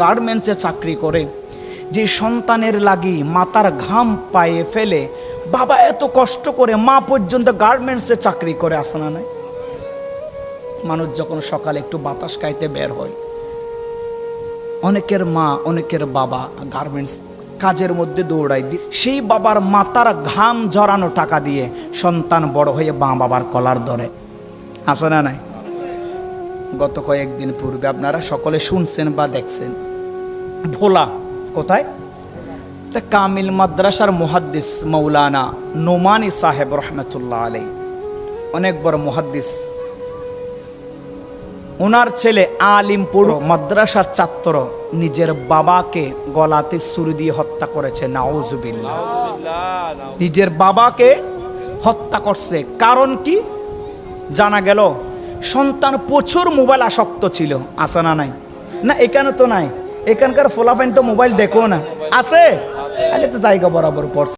গার্মেন্টসে চাকরি করে, যে সন্তানের লাগি মাতার ঘাম পায়ে ফেলে, বাবা এত কষ্ট করে মা পর্যন্ত গার্মেন্টসে চাকরি করে আসে না নাই? মানুষ যখন সকালে একটু বাতাস খাইতে বের হয়, অনেকের মা, অনেকের বাবা গার্মেন্টস কাজের মধ্যে দৌড়ায় দি- সেই বাবার মাতার ঘাম জড়ানো টাকা দিয়ে সন্তান বড় হয়ে মা বাবার কলার ধরে, আছে না নাই? গত কয়েকদিন পূর্বে আপনারা সকলে শুনছেন বা দেখছেন ভোলা। কোথায়? তা কামিল মাদ্রাসার মুহাদ্দিস মৌলানা নোমানি সাহেব রহমতুল্লাহ আলাই অনেক বড় মুহাদ্দিস। ওনার ছেলে আলিম পড়ো মাদ্রাসার ছাত্র নিজের বাবাকে গলাতে সুরি দিয়ে হত্যা করেছে নাউজুবিল্লাহ। নিজের বাবাকে হত্যা করছে। কারণ কি? জানা গেল সন্তান প্রচুর মোবাইল আসক্ত ছিল। আছে না নাই? না এখানে তো নাই। এখানকার ফোলাফাইন তো মোবাইল দেখো না। আছে? তাহলে তো জায়গা বরাবর পড়ছে।